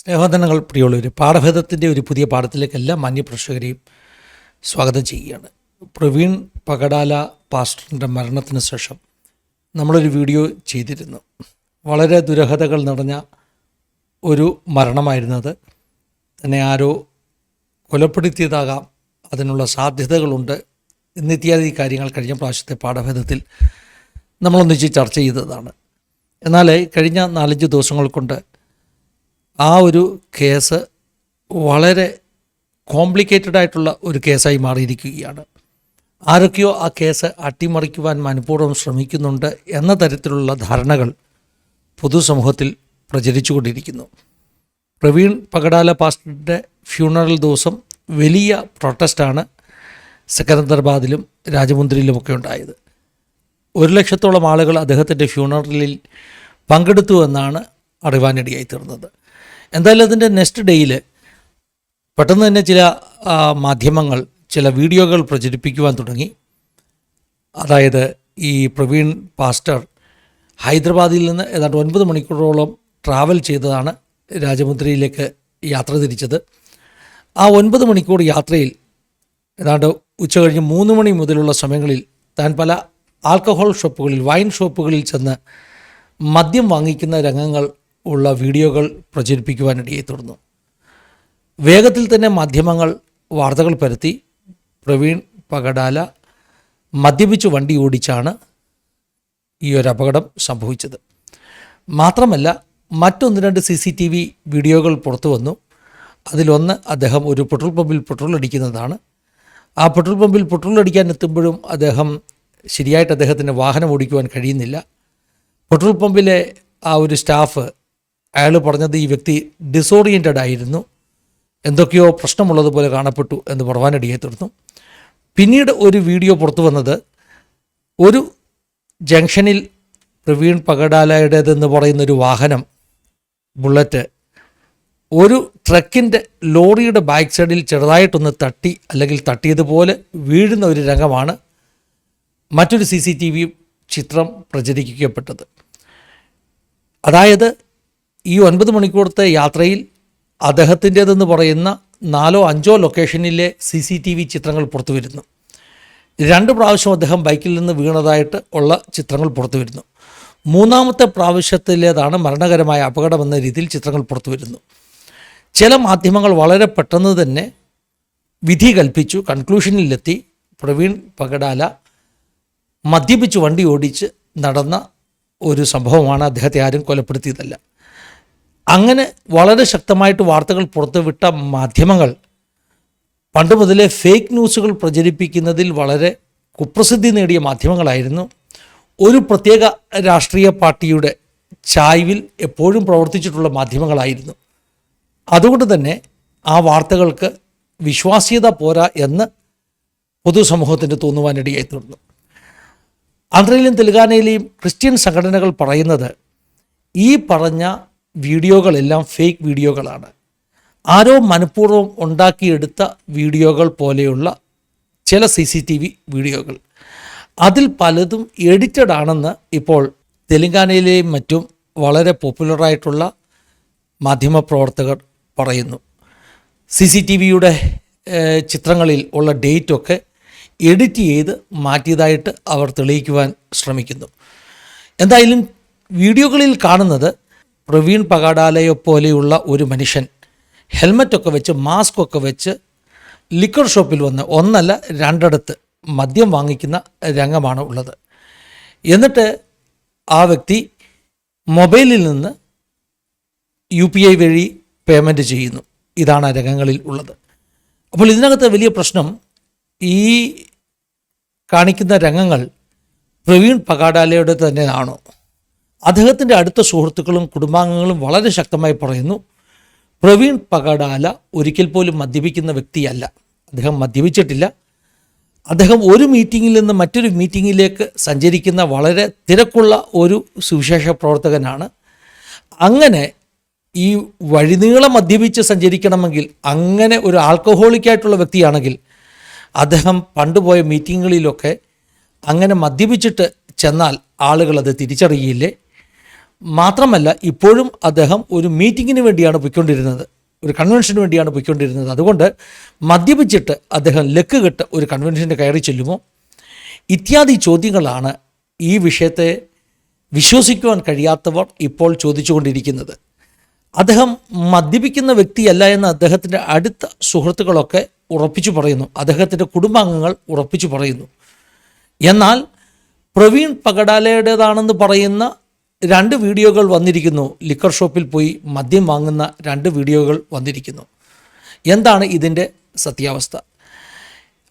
സ്നേഹവന്ദനങ്ങൾ പ്രിയമുള്ളവർ പാഠഭേദത്തിന്റെ ഒരു പുതിയ പാഠത്തിലേക്ക് എല്ലാ മാന്യപ്രേക്ഷകരെയും സ്വാഗതം ചെയ്യുകയാണ്. പ്രവീൺ പകടാല പാസ്റ്ററിന്റെ മരണത്തിന് ശേഷം നമ്മളൊരു വീഡിയോ ചെയ്തിരുന്നു. വളരെ ദുരഹതകൾ നിറഞ്ഞ ഒരു മരണമായിരുന്നത് തന്നെ ആരോ കൊലപ്പെടുത്തിയതാകാം അതിനുള്ള സാധ്യതകളുണ്ട് എന്നിത്യാദി കാര്യങ്ങൾ കഴിഞ്ഞ പ്രാവശ്യത്തെ പാഠഭേദത്തിൽ നമ്മളൊന്നിച്ച് ചർച്ച ചെയ്തതാണ്. എന്നാൽ കഴിഞ്ഞ നാലഞ്ച് ദിവസങ്ങൾ കൊണ്ട് ആ ഒരു കേസ് വളരെ കോംപ്ലിക്കേറ്റഡ് ആയിട്ടുള്ള ഒരു കേസായി മാറിയിരിക്കുകയാണ്. ആരൊക്കെയോ ആ കേസ് അട്ടിമറിക്കുവാൻ മനഃപൂർവം ശ്രമിക്കുന്നുണ്ട് എന്ന തരത്തിലുള്ള ധാരണകൾ പൊതുസമൂഹത്തിൽ പ്രചരിച്ചുകൊണ്ടിരിക്കുന്നു. പ്രവീൺ പകടാല പാസ്റ്ററുടെ ഫ്യൂണറൽ ദിവസം വലിയ പ്രൊട്ടസ്റ്റാണ് സെക്കന്ദർബാദിലും രാജമുന്ദ്രിയിലുമൊക്കെ ഉണ്ടായത്. ഒരു ലക്ഷത്തോളം ആളുകൾ അദ്ദേഹത്തിന്റെ ഫ്യൂണറലിൽ പങ്കെടുത്തു എന്നാണ് അറിവാനിടയായി തീർന്നത്. എന്തായാലും അതിന്റെ നെക്സ്റ്റ് ഡേയിൽ പെട്ടെന്ന് തന്നെ ചില മാധ്യമങ്ങൾ ചില വീഡിയോകൾ പ്രചരിപ്പിക്കുവാൻ തുടങ്ങി. അതായത് ഈ പ്രവീൺ പാസ്റ്റർ ഹൈദരാബാദിൽ നിന്ന് ഏതാണ്ട് ഒൻപത് മണിക്കൂറോളം ട്രാവൽ ചെയ്തതാണ് രാജമുദ്രയിലേക്ക് യാത്ര തിരിച്ചത്. ആ ഒൻപത് മണിക്കൂർ യാത്രയിൽ ഏതാണ്ട് ഉച്ച കഴിഞ്ഞ് മൂന്ന് മണി മുതലുള്ള സമയങ്ങളിൽ താൻ പല ആൽക്കഹോൾ ഷോപ്പുകളിൽ വൈൻ ഷോപ്പുകളിൽ ചെന്ന് മദ്യം വാങ്ങിക്കുന്ന രംഗങ്ങൾ ഉള്ള വീഡിയോകൾ പ്രചരിപ്പിക്കുവാനിടയായി തുടർന്നു. വേഗത്തിൽ തന്നെ മാധ്യമങ്ങൾ വാർത്തകൾ പരത്തി. പ്രവീൺ പകടാല മദ്യപിച്ച് വണ്ടി ഓടിച്ചാണ് ഈ ഒരു അപകടം സംഭവിച്ചത്. മാത്രമല്ല മറ്റൊന്ന് രണ്ട് സി സി ടി വി വീഡിയോകൾ പുറത്തു വന്നു. അതിലൊന്ന് അദ്ദേഹം ഒരു പെട്രോൾ പമ്പിൽ പെട്രോൾ അടിക്കുന്നതാണ്. ആ പെട്രോൾ പമ്പിൽ പെട്രോൾ അടിക്കാൻ എത്തുമ്പോഴും അദ്ദേഹം ശരിയായിട്ട് അദ്ദേഹത്തിന് വാഹനം ഓടിക്കുവാൻ കഴിയുന്നില്ല. പെട്രോൾ പമ്പിലെ ആ ഒരു സ്റ്റാഫ് അയാൾ പറഞ്ഞത് ഈ വ്യക്തി ഡിസോറിയന്റഡ് ആയിരുന്നു. എന്തൊക്കെയോ പ്രശ്നമുള്ളതുപോലെ കാണപ്പെട്ടു എന്ന് പറവാനിടയായി തീർന്നു. പിന്നീട് ഒരു വീഡിയോ പുറത്തു വന്നത് ഒരു ജംഗ്ഷനിൽ പ്രവീൺ പകടാലയുടേതെന്ന് പറയുന്നൊരു വാഹനം ബുള്ളറ്റ് ഒരു ട്രക്കിന്റെ ലോറിയുടെ ബാക്ക് സൈഡിൽ ചെറുതായിട്ടൊന്ന് തട്ടി അല്ലെങ്കിൽ തട്ടിയതുപോലെ വീഴുന്ന ഒരു രംഗമാണ് മറ്റൊരു സി സി ടി വി ചിത്രം പ്രചരിക്കപ്പെട്ടത് അതായത് ഈ ഒൻപത് മണിക്കൂറത്തെ യാത്രയിൽ അദ്ദേഹത്തിന്റേതെന്ന് പറയുന്ന നാലോ അഞ്ചോ ലൊക്കേഷനിലെ സി സി ടി വി ചിത്രങ്ങൾ പുറത്തു വരുന്നു. രണ്ട് പ്രാവശ്യം അദ്ദേഹം ബൈക്കിൽ നിന്ന് വീണതായിട്ട് ഉള്ള ചിത്രങ്ങൾ പുറത്തു വരുന്നു. മൂന്നാമത്തെ പ്രാവശ്യത്തിലേതാണ് മരണകരമായ അപകടമെന്ന രീതിയിൽ ചിത്രങ്ങൾ പുറത്തു വരുന്നു. ചില മാധ്യമങ്ങൾ വളരെ പെട്ടെന്ന് തന്നെ വിധി കൽപ്പിച്ചു കൺക്ലൂഷനിലെത്തി. പ്രവീൺ പകടാല മദ്യപിച്ച് വണ്ടി ഓടിച്ച് നടന്ന ഒരു സംഭവമാണ് അദ്ദേഹത്തെ ആരും കൊലപ്പെടുത്തിയതല്ല. അങ്ങനെ വളരെ ശക്തമായിട്ട് വാർത്തകൾ പുറത്തുവിട്ട മാധ്യമങ്ങൾ പണ്ട് മുതലേ ഫേക്ക് ന്യൂസുകൾ പ്രചരിപ്പിക്കുന്നതിൽ വളരെ കുപ്രസിദ്ധി നേടിയ മാധ്യമങ്ങളായിരുന്നു. ഒരു പ്രത്യേക രാഷ്ട്രീയ പാർട്ടിയുടെ ചായ്വിൽ എപ്പോഴും പ്രവർത്തിച്ചിട്ടുള്ള മാധ്യമങ്ങളായിരുന്നു. അതുകൊണ്ട് തന്നെ ആ വാർത്തകൾക്ക് വിശ്വാസ്യത പോരാ എന്ന് പൊതുസമൂഹത്തിന് തോന്നുവാനിടയായി തീർന്നു. ആന്ധ്രയിലും തെലുങ്കാനയിലെയും ക്രിസ്ത്യൻ സംഘടനകൾ പറയുന്നത് ഈ പറഞ്ഞ വീഡിയോകളെല്ലാം ഫേക്ക് വീഡിയോകളാണ്. ആരോ മനഃപൂർവം ഉണ്ടാക്കിയെടുത്ത വീഡിയോകൾ പോലെയുള്ള ചില സി സി ടി വി വീഡിയോകൾ. അതിൽ പലതും എഡിറ്റഡ് ആണെന്ന് ഇപ്പോൾ തെലുങ്കാനയിലെയും മറ്റും വളരെ പോപ്പുലറായിട്ടുള്ള മാധ്യമപ്രവർത്തകർ പറയുന്നു. സി സി ടി വിയുടെ ചിത്രങ്ങളിൽ ഉള്ള ഡേറ്റൊക്കെ എഡിറ്റ് ചെയ്ത് മാറ്റിയതായിട്ട് അവർ തെളിയിക്കുവാൻ ശ്രമിക്കുന്നു. എന്തായാലും വീഡിയോകളിൽ കാണുന്നത് പ്രവീൺ പകാടാലയെ പോലെയുള്ള ഒരു മനുഷ്യൻ. ഹെൽമറ്റൊക്കെ വെച്ച് മാസ്ക് ഒക്കെ വെച്ച് ലിക്കർ ഷോപ്പിൽ വന്ന് ഒന്നല്ല രണ്ടിടത്ത് മദ്യം വാങ്ങിക്കുന്ന രംഗമാണ് ഉള്ളത്. എന്നിട്ട് ആ വ്യക്തി മൊബൈലിൽ നിന്ന് യു പി ഐ വഴി പേയ്മെന്റ് ചെയ്യുന്നു. ഇതാണ് ആ രംഗങ്ങളിൽ ഉള്ളത്. അപ്പോൾ ഇതിനകത്ത് വലിയ പ്രശ്നം ഈ കാണിക്കുന്ന രംഗങ്ങൾ പ്രവീൺ പകാടാലയുടെ തന്നെയാണോ? അദ്ദേഹത്തിന്റെ അടുത്ത സുഹൃത്തുക്കളും കുടുംബാംഗങ്ങളും വളരെ ശക്തമായി പറയുന്നു പ്രവീൺ പകടാല ഒരിക്കൽ പോലും മദ്യപിക്കുന്ന വ്യക്തിയല്ല. അദ്ദേഹം മദ്യപിച്ചിട്ടില്ല. അദ്ദേഹം ഒരു മീറ്റിങ്ങിൽ നിന്ന് മറ്റൊരു മീറ്റിങ്ങിലേക്ക് സഞ്ചരിക്കുന്ന വളരെ തിരക്കുള്ള ഒരു സുവിശേഷ പ്രവർത്തകനാണ്. അങ്ങനെ ഈ വഴിനീളം മദ്യപിച്ച് സഞ്ചരിക്കണമെങ്കിൽ അങ്ങനെ ഒരു ആൽക്കഹോളിക് ആയിട്ടുള്ള വ്യക്തിയാണെങ്കിൽ അദ്ദേഹം പണ്ടുപോയ മീറ്റിങ്ങുകളിലൊക്കെ അങ്ങനെ മദ്യപിച്ചിട്ട് ചെന്നാൽ ആളുകൾ അത് തിരിച്ചറിയില്ലേ? മാത്രമല്ല ഇപ്പോഴും അദ്ദേഹം ഒരു മീറ്റിങ്ങിന് വേണ്ടിയാണ് പോയിക്കൊണ്ടിരുന്നത്. ഒരു കൺവെൻഷന് വേണ്ടിയാണ് പോയിക്കൊണ്ടിരുന്നത്. അതുകൊണ്ട് മദ്യപിച്ചിട്ട് അദ്ദേഹം ലക്ക് കെട്ട് ഒരു കൺവെൻഷന്റെ കയറി ചെല്ലുമോ? ഇത്യാദി ചോദ്യങ്ങളാണ് ഈ വിഷയത്തെ വിശ്വസിക്കുവാൻ കഴിയാത്തവർ ഇപ്പോൾ ചോദിച്ചുകൊണ്ടിരിക്കുന്നത്. അദ്ദേഹം മദ്യപിക്കുന്ന വ്യക്തിയല്ല എന്ന് അദ്ദേഹത്തിന്റെ അടുത്ത സുഹൃത്തുക്കളൊക്കെ ഉറപ്പിച്ചു പറയുന്നു. അദ്ദേഹത്തിന്റെ കുടുംബാംഗങ്ങൾ ഉറപ്പിച്ചു പറയുന്നു. എന്നാൽ പ്രവീൺ പകടാലയുടേതാണെന്ന് പറയുന്ന രണ്ട് വീഡിയോകൾ വന്നിരിക്കുന്നു. ലിക്കർ ഷോപ്പിൽ പോയി മദ്യം വാങ്ങുന്ന രണ്ട് വീഡിയോകൾ വന്നിരിക്കുന്നു. എന്താണ് ഇതിന്റെ സത്യാവസ്ഥ?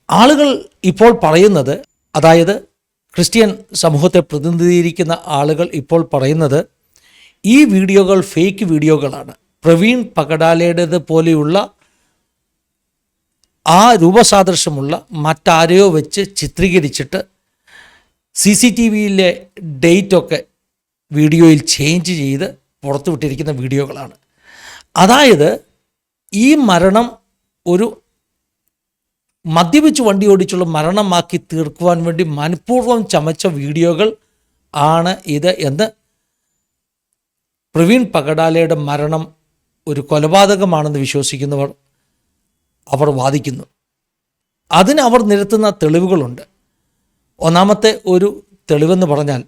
ആളുകൾ ഇപ്പോൾ പറയുന്നത് അതായത് ക്രിസ്ത്യൻ സമൂഹത്തെ പ്രതിനിധീകരിക്കുന്ന ആളുകൾ ഇപ്പോൾ പറയുന്നത് ഈ വീഡിയോകൾ ഫേക്ക് വീഡിയോകളാണ്. പ്രവീൺ പകടാലയുടേത് പോലെയുള്ള ആ രൂപസാദൃശ്യമുള്ള മറ്റാരെയോ വെച്ച് ചിത്രീകരിച്ചിട്ട് സി സി ടി വിയിലെ ഡേറ്റൊക്കെ വീഡിയോയിൽ ചേഞ്ച് ചെയ്ത് പുറത്തുവിട്ടിരിക്കുന്ന വീഡിയോകളാണ്. അതായത് ഈ മരണം ഒരു മദ്യപിച്ച് വണ്ടി ഓടിച്ചുള്ള മരണമാക്കി തീർക്കുവാൻ വേണ്ടി മനഃപൂർവം ചമച്ച വീഡിയോകൾ ആണ് ഇത് എന്ന് പ്രവീൺ പകടാലയുടെ മരണം ഒരു കൊലപാതകമാണെന്ന് വിശ്വസിക്കുന്നവർ അവർ വാദിക്കുന്നു. അതിന് അവർ നിരത്തുന്ന തെളിവുകളുണ്ട്. ഒന്നാമത്തെ ഒരു തെളിവെന്ന് പറഞ്ഞാൽ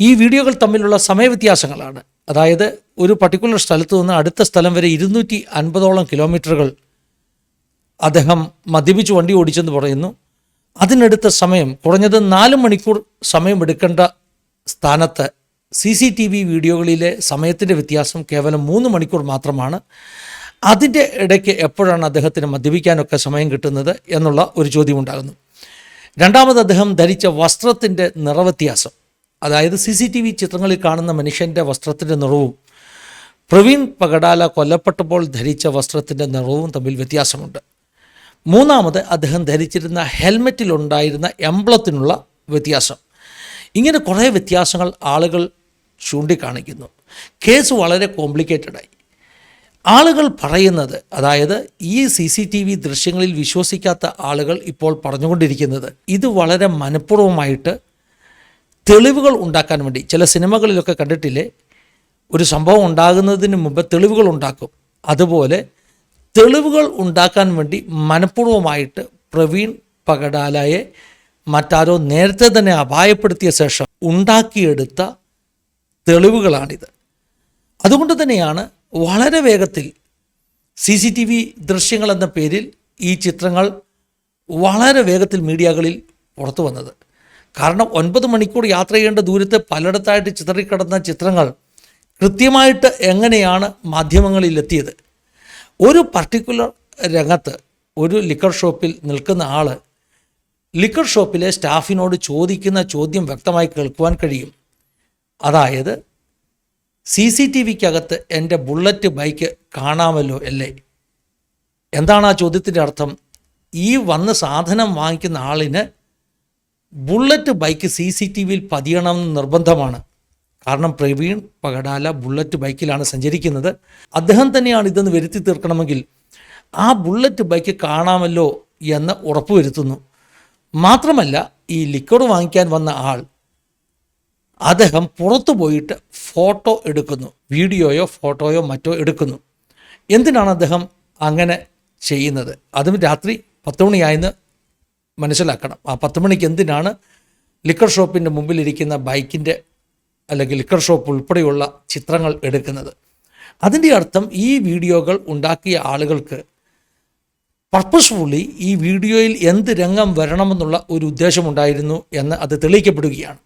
ഈ വീഡിയോകൾ തമ്മിലുള്ള സമയവ്യത്യാസങ്ങളാണ്. അതായത് ഒരു പർട്ടിക്കുലർ സ്ഥലത്ത് നിന്ന് അടുത്ത സ്ഥലം വരെ ഇരുന്നൂറ്റി അൻപതോളം കിലോമീറ്ററുകൾ അദ്ദേഹം മദ്യപിച്ച് വണ്ടി ഓടിച്ചെന്ന് പറയുന്നു. അതിനെടുത്ത സമയം കുറഞ്ഞത് നാല് മണിക്കൂർ സമയമെടുക്കേണ്ട സ്ഥാനത്ത് സി സി ടി വി വീഡിയോകളിലെ സമയത്തിന്റെ വ്യത്യാസം കേവലം മൂന്ന് മണിക്കൂർ മാത്രമാണ്. അതിന്റെ ഇടയ്ക്ക് എപ്പോഴാണ് അദ്ദേഹത്തിന് മദ്യപിക്കാനൊക്കെ സമയം കിട്ടുന്നത് എന്നുള്ള ഒരു ചോദ്യം ഉണ്ടാകുന്നു. രണ്ടാമത് അദ്ദേഹം ധരിച്ച വസ്ത്രത്തിന്റെ നിറവ്യത്യാസം. അതായത് സി സി ടി വി ചിത്രങ്ങളിൽ കാണുന്ന മനുഷ്യന്റെ വസ്ത്രത്തിന്റെ നിറവും പ്രവീൺ പകടാല കൊല്ലപ്പെട്ടപ്പോൾ ധരിച്ച വസ്ത്രത്തിന്റെ നിറവും തമ്മിൽ വ്യത്യാസമുണ്ട്. മൂന്നാമത് അദ്ദേഹം ധരിച്ചിരുന്ന ഹെൽമെറ്റിലുണ്ടായിരുന്ന എംബ്ലത്തിനുള്ള വ്യത്യാസം. ഇങ്ങനെ കുറേ വ്യത്യാസങ്ങൾ ആളുകൾ ചൂണ്ടിക്കാണിക്കുന്നു. കേസ് വളരെ കോംപ്ലിക്കേറ്റഡായി. ആളുകൾ പറയുന്നത് അതായത് ഈ സി സി ടി വി ദൃശ്യങ്ങളിൽ വിശ്വസിക്കാത്ത ആളുകൾ ഇപ്പോൾ പറഞ്ഞുകൊണ്ടിരിക്കുന്നത് ഇത് വളരെ മനഃപൂർവമായിട്ട് തെളിവുകൾ ഉണ്ടാക്കാൻ വേണ്ടി. ചില സിനിമകളിലൊക്കെ കണ്ടിട്ടില്ലേ? ഒരു സംഭവം ഉണ്ടാകുന്നതിന് മുമ്പ് തെളിവുകൾ ഉണ്ടാക്കും. അതുപോലെ തെളിവുകൾ ഉണ്ടാക്കാൻ വേണ്ടി മനഃപൂർവമായിട്ട് പ്രവീൺ പകടാലയെ മറ്റാരോ നേരത്തെ തന്നെ അപായപ്പെടുത്തിയ ശേഷം ഉണ്ടാക്കിയെടുത്ത തെളിവുകളാണിത്. അതുകൊണ്ട് തന്നെയാണ് വളരെ വേഗത്തിൽ സി സി ടി വി ദൃശ്യങ്ങൾ എന്ന പേരിൽ ഈ ചിത്രങ്ങൾ വളരെ വേഗത്തിൽ മീഡിയകളിൽ പുറത്തു വന്നത്. കാരണം ഒൻപത് മണിക്കൂർ യാത്ര ചെയ്യേണ്ട ദൂരത്ത് പലയിടത്തായിട്ട് ചിതറിക്കിടന്ന ചിത്രങ്ങൾ കൃത്യമായിട്ട് എങ്ങനെയാണ് മാധ്യമങ്ങളിലെത്തിയത്? ഒരു പർട്ടിക്കുലർ രംഗത്ത് ഒരു ലിക്കർ ഷോപ്പിൽ നിൽക്കുന്ന ആൾ ലിക്കർ ഷോപ്പിലെ സ്റ്റാഫിനോട് ചോദിക്കുന്ന ചോദ്യം വ്യക്തമായി കേൾക്കുവാൻ കഴിയും. അതായത് സി സി ടി വിക്കകത്ത് എന്റെ ബുള്ളറ്റ് ബൈക്ക് കാണാമല്ലോ അല്ലേ? എന്താണ് ആ ചോദ്യത്തിന്റെ അർത്ഥം? ഈ വന്ന് സാധനം വാങ്ങിക്കുന്ന ആളിന് bullet bike C C T വിയിൽ പതിയണമെന്ന് നിർബന്ധമാണ്. കാരണം പ്രവീൺ പകടാല ബുള്ളറ്റ് ബൈക്കിലാണ് സഞ്ചരിക്കുന്നത്. അദ്ദേഹം തന്നെയാണ് ഇതെന്ന് വരുത്തി തീർക്കണമെങ്കിൽ ആ ബുള്ളറ്റ് ബൈക്ക് കാണാമല്ലോ എന്ന് ഉറപ്പുവരുത്തുന്നു മാത്രമല്ല ഈ ലിക്വിഡ് വാങ്ങിക്കാൻ വന്ന ആൾ അദ്ദേഹം പുറത്തു പോയിട്ട് ഫോട്ടോ എടുക്കുന്നു. വീഡിയോയോ ഫോട്ടോയോ മറ്റോ എടുക്കുന്നു. എന്തിനാണ് അദ്ദേഹം അങ്ങനെ ചെയ്യുന്നത്? അതും രാത്രി പത്ത് മണിയായെന്ന് മനസ്സിലാക്കണം. ആ പത്ത് മണിക്ക് എന്തിനാണ് ലിക്കർ ഷോപ്പിന്റെ മുമ്പിലിരിക്കുന്ന ബൈക്കിന്റെ അല്ലെങ്കിൽ ലിക്കർ ഷോപ്പ് ഉൾപ്പെടെയുള്ള ചിത്രങ്ങൾ എടുക്കുന്നത്? അതിന്റെ അർത്ഥം ഈ വീഡിയോകൾ ഉണ്ടാക്കിയ ആളുകൾക്ക് പർപ്പസ്ഫുള്ളി ഈ വീഡിയോയിൽ എന്ത് രംഗം വരണമെന്നുള്ള ഒരു ഉദ്ദേശമുണ്ടായിരുന്നു എന്ന് അത് തെളിയിക്കപ്പെടുകയാണ്.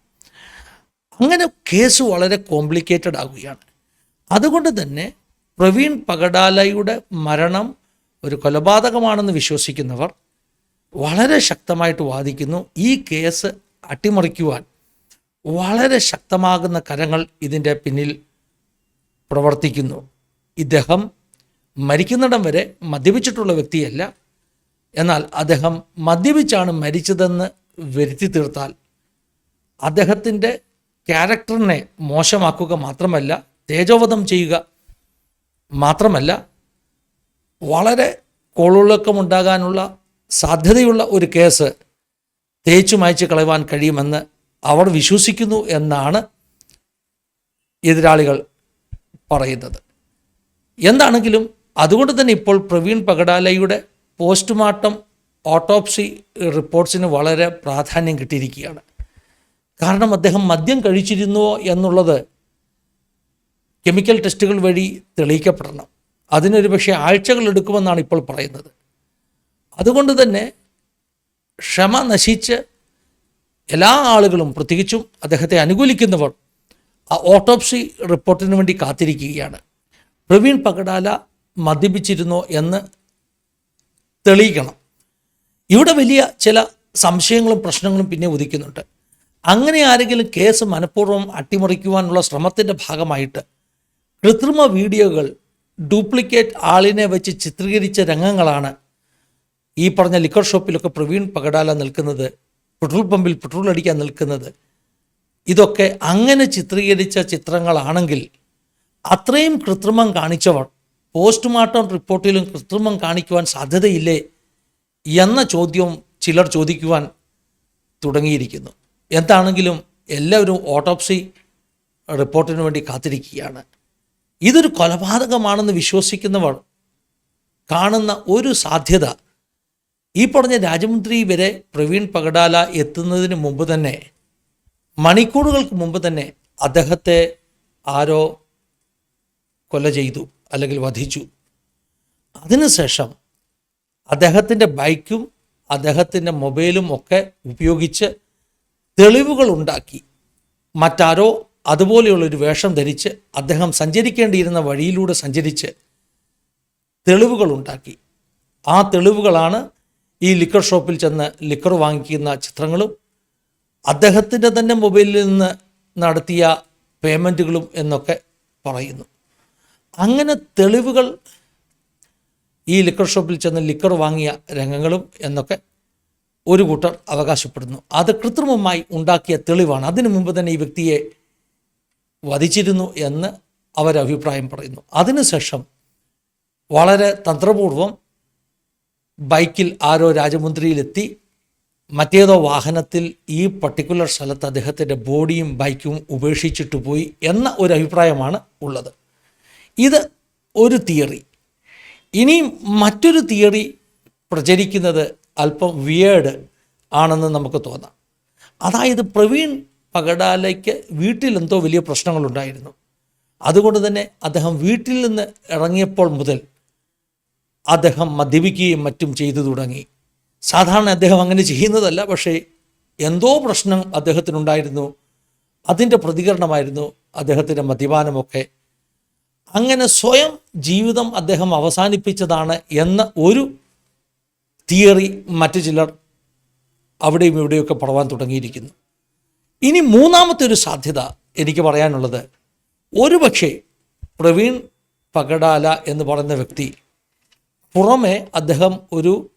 അങ്ങനെ കേസ് വളരെ കോംപ്ലിക്കേറ്റഡ് ആകുകയാണ്. അതുകൊണ്ട് തന്നെ പ്രവീൺ പകടാലയുടെ മരണം ഒരു കൊലപാതകമാണെന്ന് വിശ്വസിക്കുന്നവർ വളരെ ശക്തമായിട്ട് വാദിക്കുന്നു. ഈ കേസ് അട്ടിമറിക്കുവാൻ വളരെ ശക്തമാകുന്ന കരങ്ങൾ ഇതിന്റെ പിന്നിൽ പ്രവർത്തിക്കുന്നു. ഇദ്ദേഹം മരിക്കുന്നിടം വരെ മദ്യപിച്ചിട്ടുള്ള വ്യക്തിയല്ല. എന്നാൽ അദ്ദേഹം മദ്യപിച്ചാണ് മരിച്ചതെന്ന് വരുത്തി തീർത്താൽ അദ്ദേഹത്തിന്റെ ക്യാരക്ടറിനെ മോശമാക്കുക മാത്രമല്ല തേജോവധം ചെയ്യുക മാത്രമല്ല വളരെ കോളുളക്കമുണ്ടാകാനുള്ള സാധ്യതയുള്ള ഒരു കേസ് തേച്ചു മായ്ച്ച് കളയുവാൻ കഴിയുമെന്ന് അവർ വിശ്വസിക്കുന്നു എന്നാണ് എതിരാളികൾ പറയുന്നത്. എന്താണെങ്കിലും അതുകൊണ്ട് തന്നെ ഇപ്പോൾ പ്രവീൺ പകടാലയുടെ പോസ്റ്റ്മോർട്ടം ഓട്ടോപ്സി റിപ്പോർട്ട്സിന് വളരെ പ്രാധാന്യം കിട്ടിയിരിക്കുകയാണ്. കാരണം അദ്ദേഹം മദ്യം കഴിച്ചിരുന്നുവോ എന്നുള്ളത് കെമിക്കൽ ടെസ്റ്റുകൾ വഴി തെളിയിക്കപ്പെടണം. അതിനൊരു പക്ഷേ ആഴ്ചകൾ എടുക്കുമെന്നാണ് ഇപ്പോൾ പറയുന്നത്. അതുകൊണ്ട് തന്നെ ക്ഷമ നശിച്ച് എല്ലാ ആളുകളും പ്രത്യേകിച്ചും അദ്ദേഹത്തെ അനുകൂലിക്കുന്നവർ ആ ഓട്ടോപ്സി റിപ്പോർട്ടിന് വേണ്ടി കാത്തിരിക്കുകയാണ്. പ്രവീൺ പകടാല മദ്യപിച്ചിരുന്നോ എന്ന് തെളിയിക്കണം. ഇവിടെ വലിയ ചില സംശയങ്ങളും പ്രശ്നങ്ങളും പിന്നെ ഉദിക്കുന്നുണ്ട്. അങ്ങനെ ആരെങ്കിലും കേസ് മനഃപൂർവം അട്ടിമറിക്കുവാനുള്ള ശ്രമത്തിന്റെ ഭാഗമായിട്ട് കൃത്രിമ വീഡിയോകൾ ഡ്യൂപ്ലിക്കേറ്റ് ആളിനെ വെച്ച് ചിത്രീകരിച്ച രംഗങ്ങളാണ് ഈ പറഞ്ഞ ലിക്കർ ഷോപ്പിലൊക്കെ പ്രവീൺ പകടാല നിൽക്കുന്നത് പെട്രോൾ പമ്പിൽ പെട്രോൾ അടിക്കാൻ നിൽക്കുന്നത്. ഇതൊക്കെ അങ്ങനെ ചിത്രീകരിച്ച ചിത്രങ്ങളാണെങ്കിൽ അത്രയും കൃത്രിമം കാണിച്ചവർ പോസ്റ്റ്മോർട്ടം റിപ്പോർട്ടിലും കൃത്രിമം കാണിക്കുവാൻ സാധ്യതയില്ലേ എന്ന ചോദ്യവും ചിലർ ചോദിക്കുവാൻ തുടങ്ങിയിരിക്കുന്നു. എന്താണെങ്കിലും എല്ലാവരും ഓട്ടോപ്സി റിപ്പോർട്ടിന് വേണ്ടി കാത്തിരിക്കുകയാണ്. ഇതൊരു കൊലപാതകമാണെന്ന് വിശ്വസിക്കുന്നവർ കാണുന്ന ഒരു സാധ്യത ഈ പറഞ്ഞ രാജമുദ്രി വരെ പ്രവീൺ പകടാല എത്തുന്നതിന് മുമ്പ് തന്നെ മണിക്കൂറുകൾക്ക് മുമ്പ് തന്നെ അദ്ദേഹത്തെ ആരോ കൊല ചെയ്തു അല്ലെങ്കിൽ വധിച്ചു. അതിനുശേഷം അദ്ദേഹത്തിന്റെ ബൈക്കും അദ്ദേഹത്തിന്റെ മൊബൈലും ഒക്കെ ഉപയോഗിച്ച് തെളിവുകൾ ഉണ്ടാക്കി. മറ്റാരോ അതുപോലെയുള്ളൊരു വേഷം ധരിച്ച് അദ്ദേഹം സഞ്ചരിക്കേണ്ടിയിരുന്ന വഴിയിലൂടെ സഞ്ചരിച്ച് തെളിവുകൾ ഉണ്ടാക്കി. ആ തെളിവുകളാണ് ഈ ലിക്കർ ഷോപ്പിൽ ചെന്ന് ലിക്കർ വാങ്ങിക്കുന്ന ചിത്രങ്ങളും അദ്ദേഹത്തിന്റെ തന്നെ മൊബൈലിൽ നിന്ന് നടത്തിയ പേയ്മെന്റുകളും എന്നൊക്കെ പറയുന്നു. അങ്ങനെ തെളിവുകൾ ഈ ലിക്കർ ഷോപ്പിൽ ചെന്ന് ലിക്കർ വാങ്ങിയ രംഗങ്ങളും എന്നൊക്കെ ഒരു കൂട്ടർ അവകാശപ്പെടുന്നു. അത് കൃത്രിമമായി ഉണ്ടാക്കിയ തെളിവാണ്. അതിനു മുമ്പ് തന്നെ ഈ വ്യക്തിയെ വധിച്ചിരുന്നു എന്ന് അവരഭിപ്രായം പറയുന്നു. അതിനുശേഷം വളരെ തന്ത്രപൂർവം ബൈക്കിൽ ആരോ രാജമുന്ദ്രിയിലെത്തി മറ്റേതോ വാഹനത്തിൽ ഈ പർട്ടിക്കുലർ സ്ഥലത്ത് അദ്ദേഹത്തിന്റെ ബോഡിയും ബൈക്കും ഉപേക്ഷിച്ചിട്ട് പോയി എന്ന ഒരു അഭിപ്രായമാണ് ഉള്ളത്. ഇത് ഒരു തിയറി. ഇനി മറ്റൊരു തിയറി പ്രചരിക്കുന്നത് അല്പം വിയേഡ് ആണെന്ന് നമുക്ക് തോന്നാം. അതായത് പ്രവീൺ പകടാലയ്ക്ക് വീട്ടിൽ എന്തോ വലിയ പ്രശ്നങ്ങളുണ്ടായിരുന്നു. അതുകൊണ്ട് തന്നെ അദ്ദേഹം വീട്ടിൽ നിന്ന് ഇറങ്ങിയപ്പോൾ മുതൽ അദ്ദേഹം മദ്യപിക്കുകയും മറ്റും ചെയ്തു തുടങ്ങി. സാധാരണ അദ്ദേഹം അങ്ങനെ ചെയ്യുന്നതല്ല പക്ഷേ എന്തോ പ്രശ്നം അദ്ദേഹത്തിനുണ്ടായിരുന്നു. അതിന്റെ പ്രതികരണമായിരുന്നു അദ്ദേഹത്തിന്റെ മദ്യപാനമൊക്കെ. അങ്ങനെ സ്വയം ജീവിതം അദ്ദേഹം അവസാനിപ്പിച്ചതാണ് എന്ന ഒരു തിയറി മറ്റു ചിലർ അവിടെയും ഇവിടെയൊക്കെ പടവാൻ തുടങ്ങിയിരിക്കുന്നു. ഇനി മൂന്നാമത്തെ ഒരു സാധ്യത എനിക്ക് പറയാനുള്ളത്. ഒരുപക്ഷെ പ്രവീൺ പകടാല എന്ന് പറയുന്ന വ്യക്തി പുറമെ അദ്ദേഹം ഒരു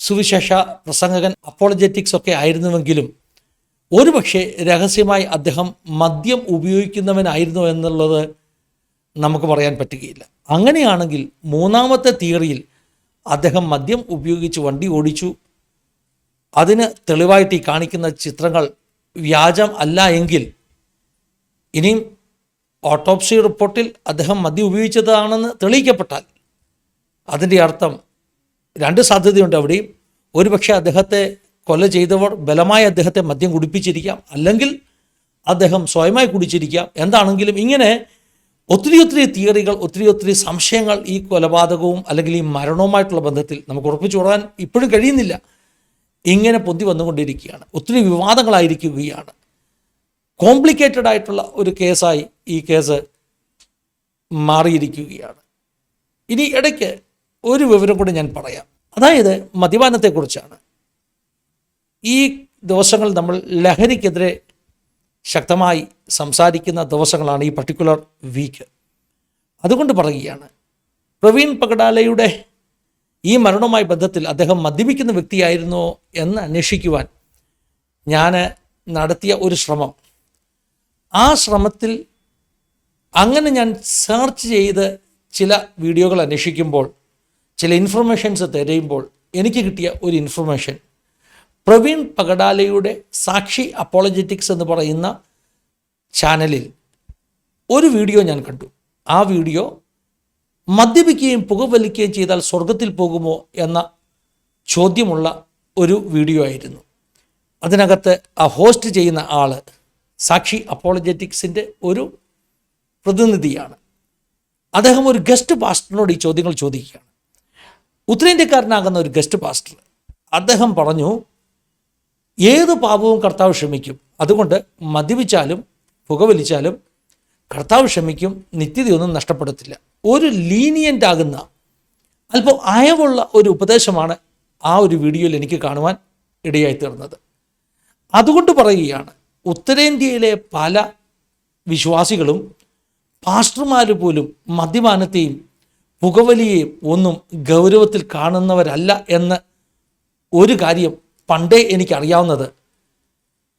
സുവിശേഷ പ്രസംഗകൻ അപ്പോളജറ്റിക്സ് ഒക്കെ ആയിരുന്നുവെങ്കിലും ഒരുപക്ഷെ രഹസ്യമായി അദ്ദേഹം മദ്യം ഉപയോഗിക്കുന്നവനായിരുന്നു എന്നുള്ളത് നമുക്ക് പറയാൻ പറ്റുകയില്ല. അങ്ങനെയാണെങ്കിൽ മൂന്നാമത്തെ തിയറിയിൽ അദ്ദേഹം മദ്യം ഉപയോഗിച്ച് വണ്ടി ഓടിച്ചു. അതിന് തെളിവായിട്ട് ഈ കാണിക്കുന്ന ചിത്രങ്ങൾ വ്യാജം അല്ല എങ്കിൽ ഇനിയും ഓട്ടോപ്സി റിപ്പോർട്ടിൽ അദ്ദേഹം മദ്യം ഉപയോഗിച്ചതാണെന്ന് തെളിയിക്കപ്പെട്ടാൽ അതിന്റെ അർത്ഥം രണ്ട് സാധ്യതയുണ്ട് അവിടെയും. ഒരുപക്ഷെ അദ്ദേഹത്തെ കൊല ചെയ്തവർ ബലമായി അദ്ദേഹത്തെ മദ്യം കുടിപ്പിച്ചിരിക്കാം. അല്ലെങ്കിൽ അദ്ദേഹം സ്വയമായി കുടിച്ചിരിക്കാം. എന്താണെങ്കിലും ഇങ്ങനെ ഒത്തിരി ഒത്തിരി തിയറികൾ ഒത്തിരി ഒത്തിരി സംശയങ്ങൾ ഈ കൊലപാതകവും അല്ലെങ്കിൽ ഈ മരണവുമായിട്ടുള്ള ബന്ധത്തിൽ നമുക്ക് ഉറപ്പിച്ചു പറയാൻ ഇപ്പോഴും കഴിയുന്നില്ല. ഇങ്ങനെ പൊന്തി വന്നുകൊണ്ടിരിക്കുകയാണ്. ഒത്തിരി വിവാദങ്ങളായിരിക്കുകയാണ്. കോംപ്ലിക്കേറ്റഡ് ആയിട്ടുള്ള ഒരു കേസായി ഈ കേസ് മാറിയിരിക്കുകയാണ്. ഇനി ഇടയ്ക്ക് ഒരു വിവരം കൂടി ഞാൻ പറയാം. അതായത് മദ്യപാനത്തെക്കുറിച്ചാണ്. ഈ ദിവസങ്ങൾ നമ്മൾ ലഹരിക്കെതിരെ ശക്തമായി സംസാരിക്കുന്ന ദിവസങ്ങളാണ് ഈ പർട്ടിക്കുലർ വീക്ക് അതുകൊണ്ട് പറയുകയാണ് പ്രവീൺ പകടാലയുടെ ഈ മരണവുമായി ബന്ധത്തിൽ അദ്ദേഹം മദ്യപിക്കുന്ന വ്യക്തിയായിരുന്നോ എന്ന് അന്വേഷിക്കുവാൻ ഞാൻ നടത്തിയ ഒരു ശ്രമം. ആ ശ്രമത്തിൽ അങ്ങനെ ഞാൻ സെർച്ച് ചെയ്ത് ചില വീഡിയോകൾ അന്വേഷിക്കുമ്പോൾ ചില ഇൻഫർമേഷൻസ് തിരയുമ്പോൾ എനിക്ക് കിട്ടിയ ഒരു ഇൻഫർമേഷൻ പ്രവീൺ പകടാലയുടെ സാക്ഷി അപ്പോളജറ്റിക്സ് എന്ന് പറയുന്ന ചാനലിൽ ഒരു വീഡിയോ ഞാൻ കണ്ടു. ആ വീഡിയോ മദ്യപിക്കുകയും പുകവലിക്കുകയും ചെയ്താൽ സ്വർഗത്തിൽ പോകുമോ എന്ന ചോദ്യമുള്ള ഒരു വീഡിയോ ആയിരുന്നു. അതിനകത്ത് ആ ഹോസ്റ്റ് ചെയ്യുന്ന ആൾ സാക്ഷി അപ്പോളജറ്റിക്സിന്റെ ഒരു പ്രതിനിധിയാണ്. അദ്ദേഹം ഒരു ഗസ്റ്റ് പാസ്റ്ററിനോട് ഈ ചോദ്യങ്ങൾ ചോദിക്കുകയാണ്. ഉത്തരേന്ത്യക്കാരനാകുന്ന ഒരു ഗസ്റ്റ് പാസ്റ്റർ. അദ്ദേഹം പറഞ്ഞു ഏത് പാപവും കർത്താവ് ക്ഷമിക്കും. അതുകൊണ്ട് മദ്യപിച്ചാലും പുകവലിച്ചാലും കർത്താവ് ക്ഷമിക്കും നിത്യതയൊന്നും നഷ്ടപ്പെടത്തില്ല. ഒരു ലീനിയന്റ് ആകുന്ന അല്പം അയവുള്ള ഒരു ഉപദേശമാണ് ആ ഒരു വീഡിയോയിൽ എനിക്ക് കാണുവാൻ ഇടയായി തീർന്നത്. അതുകൊണ്ട് പറയുകയാണ് ഉത്തരേന്ത്യയിലെ പല വിശ്വാസികളും പാസ്റ്റർമാർ പോലും മദ്യപാനത്തെയും പുകവലിയെയും ഒന്നും ഗൗരവത്തിൽ കാണുന്നവരല്ല എന്ന് ഒരു കാര്യം പണ്ടേ എനിക്കറിയാവുന്നത്.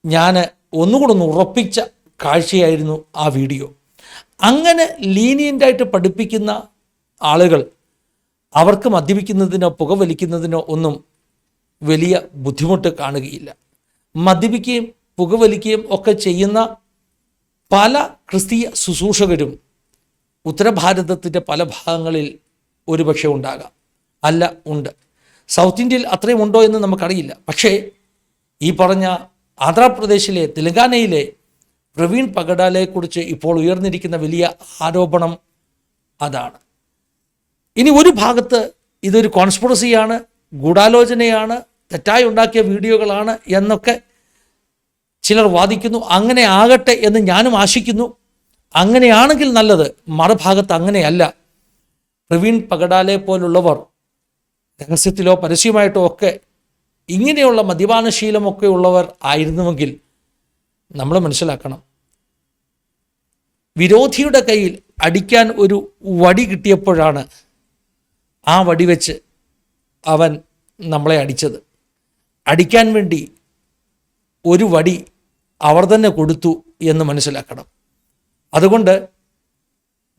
ഞാൻ ഒന്നുകൂടെ ഒന്ന് ഉറപ്പിച്ച കാഴ്ചയായിരുന്നു ആ വീഡിയോ. അങ്ങനെ ലീനിയന്റായിട്ട് പഠിപ്പിക്കുന്ന ആളുകൾ അവർക്ക് മദ്യപിക്കുന്നതിനോ പുകവലിക്കുന്നതിനോ ഒന്നും വലിയ ബുദ്ധിമുട്ട് കാണുകയില്ല. മദ്യപിക്കുകയും പുകവലിക്കുകയും ഒക്കെ ചെയ്യുന്ന പല ക്രിസ്തീയ ശുശ്രൂഷകരും ഉത്തരഭാരതത്തിന്റെ പല ഭാഗങ്ങളിൽ ഒരുപക്ഷെ ഉണ്ടാകാം. അല്ല ഉണ്ട്. സൗത്ത് ഇന്ത്യയിൽ അത്രയും ഉണ്ടോ എന്ന് നമുക്കറിയില്ല. പക്ഷേ ഈ പറഞ്ഞ ആന്ധ്രാപ്രദേശിലെ തെലങ്കാനയിലെ പ്രവീൺ പഗഡാലയെക്കുറിച്ച് ഇപ്പോൾ ഉയർന്നിരിക്കുന്ന വലിയ ആരോപണം അതാണ്. ഇനി ഒരു ഭാഗത്ത് ഇതൊരു കോൺസ്പിറസിയാണ് ഗൂഢാലോചനയാണ് തെറ്റായി ഉണ്ടാക്കിയ വീഡിയോകളാണ് എന്നൊക്കെ ചിലർ വാദിക്കുന്നു. അങ്ങനെ ആകട്ടെ എന്ന് ഞാനും ആശിക്കുന്നു. അങ്ങനെയാണെങ്കിൽ നല്ലത്. മറുഭാഗത്ത് അങ്ങനെയല്ല. പ്രവീൺ പകടാലെ പോലുള്ളവർ രഹസ്യത്തിലോ പരസ്യമായിട്ടോ ഒക്കെ ഇങ്ങനെയുള്ള മദ്യപാനശീലമൊക്കെ ഉള്ളവർ ആയിരുന്നുവെങ്കിൽ നമ്മൾ മനസ്സിലാക്കണം. വിരോധിയുടെ കയ്യിൽ അടിക്കാൻ ഒരു വടി കിട്ടിയപ്പോഴാണ് ആ വടി വെച്ച് അവൻ നമ്മളെ അടിച്ചത്. അടിക്കാൻ വേണ്ടി ഒരു വടി അവർ തന്നെ കൊടുത്തു എന്ന് മനസ്സിലാക്കണം. അതുകൊണ്ട്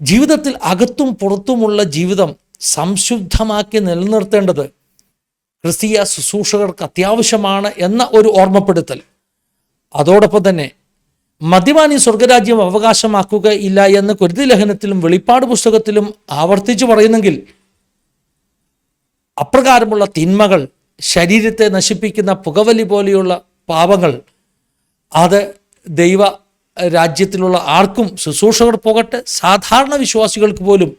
ജീവിതത്തിൽ അകത്തും പുറത്തുമുള്ള ജീവിതം സംശുദ്ധമാക്കി നിലനിർത്തേണ്ടത് ക്രിസ്തീയ ശുശ്രൂഷകർക്ക് അത്യാവശ്യമാണ് എന്ന ഒരു ഓർമ്മപ്പെടുത്തൽ. അതോടൊപ്പം തന്നെ മദ്യപാനി സ്വർഗരാജ്യം അവകാശമാക്കുക ഇല്ല എന്ന് കുരുതി ലഹനത്തിലും വെളിപ്പാട് പുസ്തകത്തിലും ആവർത്തിച്ചു പറയുന്നെങ്കിൽ അപ്രകാരമുള്ള തിന്മകൾ ശരീരത്തെ നശിപ്പിക്കുന്ന പുകവലി പോലെയുള്ള പാപങ്ങൾ അത് ദൈവ രാജ്യത്തിലുള്ള ആർക്കും ശുശ്രൂഷകർ പോകട്ടെ സാധാരണ വിശ്വാസികൾക്ക് പോലും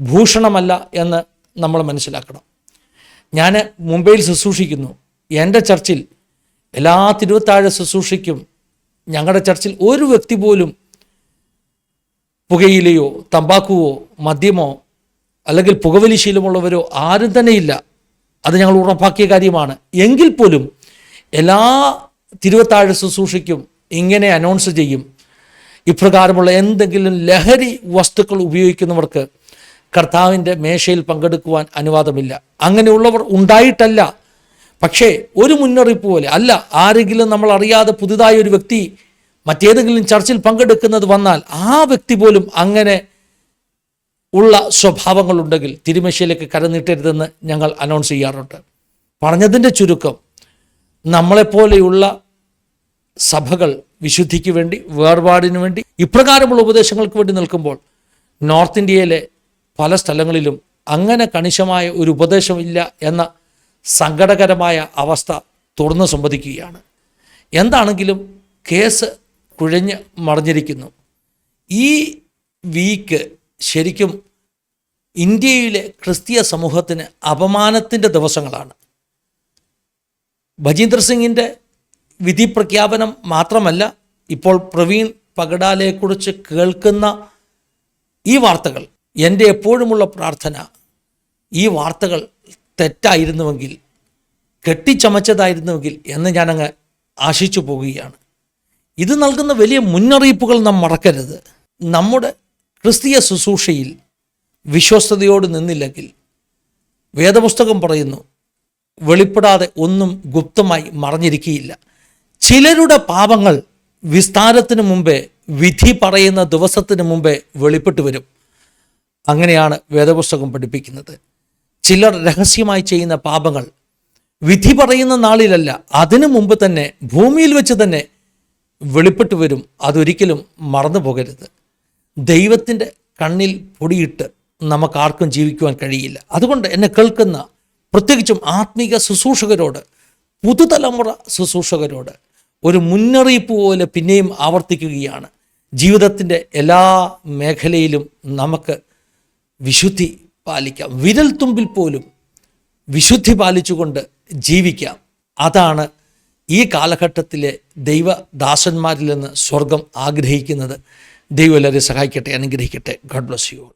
ഭൂഷണമല്ല എന്ന് നമ്മൾ മനസ്സിലാക്കണം. ഞാൻ മുംബൈയിൽ ശുശ്രൂഷിക്കുന്നു. എന്റെ ചർച്ചിൽ എല്ലാ തിരുവത്താഴ ശുശ്രൂഷയ്ക്കും ഞങ്ങളുടെ ചർച്ചിൽ ഒരു വ്യക്തി പോലും പുകയിലയോ തമ്പാക്കുവോ മദ്യമോ അല്ലെങ്കിൽ പുകവലി ശീലമുള്ളവരോ ആരും ഇല്ല. അത് ഞങ്ങൾ ഉറപ്പാക്കിയ കാര്യമാണ്. എങ്കിൽ പോലും എല്ലാ തിരുവത്താഴ ശുശ്രൂഷയ്ക്കും ഇങ്ങനെ അനൗൺസ് ചെയ്യും. ഇപ്രകാരമുള്ള എന്തെങ്കിലും ലഹരി വസ്തുക്കൾ ഉപയോഗിക്കുന്നവർക്ക് കർത്താവിന്റെ മേശയിൽ പങ്കെടുക്കുവാൻ അനുവാദമില്ല. അങ്ങനെയുള്ളവർ ഉണ്ടായിട്ടല്ല. പക്ഷേ ഒരു മുന്നറിയിപ്പ് പോലെ അല്ല ആരെങ്കിലും നമ്മൾ അറിയാതെ പുതുതായ ഒരു വ്യക്തി മറ്റേതെങ്കിലും ചർച്ചിൽ പങ്കെടുക്കുന്നത് വന്നാൽ ആ വ്യക്തി പോലും അങ്ങനെ ഉള്ള സ്വഭാവങ്ങളുണ്ടെങ്കിൽ തിരുമേശയിലേക്ക് കരനീട്ടരുതെന്ന് ഞങ്ങൾ അനൗൺസ് ചെയ്യാറുണ്ട്. പറഞ്ഞതിന്റെ ചുരുക്കം നമ്മളെപ്പോലെയുള്ള സഭകൾ വിശുദ്ധിക്ക് വേണ്ടി വേർപാടിന് വേണ്ടി ഇപ്രകാരമുള്ള ഉപദേശങ്ങൾക്ക് വേണ്ടി നിൽക്കുമ്പോൾ നോർത്ത് ഇന്ത്യയിലെ പല സ്ഥലങ്ങളിലും അങ്ങനെ കണിശമായ ഒരു ഉപദേശമില്ല എന്ന സങ്കടകരമായ അവസ്ഥ തുറന്നു സംവദിക്കുകയാണ്. എന്താണെങ്കിലും കേസ് കുഴഞ്ഞ് മറിഞ്ഞിരിക്കുന്നു. ഈ വീക്ക് ശരിക്കും ഇന്ത്യയിലെ ക്രിസ്തീയ സമൂഹത്തിന് അപമാനത്തിന്റെ ദിവസങ്ങളാണ്. ഭജീന്ദർ സിംഗിന്റെ വിധി പ്രഖ്യാപനം മാത്രമല്ല ഇപ്പോൾ പ്രവീൺ പഗഡാലയെക്കുറിച്ച് കേൾക്കുന്ന ഈ വാർത്തകൾ എന്റെ എപ്പോഴുമുള്ള പ്രാർത്ഥന ഈ വാർത്തകൾ തെറ്റായിരുന്നുവെങ്കിൽ കെട്ടിച്ചമച്ചതായിരുന്നുവെങ്കിൽ എന്ന് ഞാനങ്ങ് ആശിച്ചു പോകുകയാണ് ഇത് നൽകുന്ന വലിയ മുന്നറിയിപ്പുകൾ നാം മറക്കരുത്. നമ്മുടെ ക്രിസ്തീയ ശുശ്രൂഷയിൽ വിശ്വസ്തയോട് നിന്നില്ലെങ്കിൽ വേദപുസ്തകം പറയുന്നു വെളിപ്പെടാതെ ഒന്നും ഗുപ്തമായി മറഞ്ഞിരിക്കുകയില്ല. ചിലരുടെ പാപങ്ങൾ വിസ്താരത്തിന് മുമ്പേ വിധി പറയുന്ന ദിവസത്തിന് മുമ്പേ വെളിപ്പെട്ടു വരും. അങ്ങനെയാണ് വേദപുസ്തകം പഠിപ്പിക്കുന്നത്. ചിലർ രഹസ്യമായി ചെയ്യുന്ന പാപങ്ങൾ വിധി പറയുന്ന നാളിലല്ല അതിനു മുമ്പ് തന്നെ ഭൂമിയിൽ വെച്ച് തന്നെ വെളിപ്പെട്ടു വരും. അതൊരിക്കലും മറന്നു പോകരുത്. ദൈവത്തിന്റെ കണ്ണിൽ പൊടിയിട്ട് നമുക്കാർക്കും ജീവിക്കുവാൻ കഴിയില്ല. അതുകൊണ്ട് എന്നെ കേൾക്കുന്ന പ്രത്യേകിച്ചും ആത്മീക ശുശ്രൂഷകരോട് പുതുതലമുറ ശുശ്രൂഷകരോട് ഒരു മുന്നറിയിപ്പ് പോലെ പിന്നെയും ആവർത്തിക്കുകയാണ്. ജീവിതത്തിന്റെ എല്ലാ മേഖലയിലും നമുക്ക് വിശുദ്ധി പാലിക്കാം. വിരൽ തുമ്പിൽ പോലും വിശുദ്ധി പാലിച്ചുകൊണ്ട് ജീവിക്കാം. അതാണ് ഈ കാലഘട്ടത്തിലെ ദൈവദാസന്മാരിൽ നിന്ന് സ്വർഗം ആഗ്രഹിക്കുന്നത്. ദൈവം എല്ലാവരെയും സഹായിക്കട്ടെ അനുഗ്രഹിക്കട്ടെ. God bless you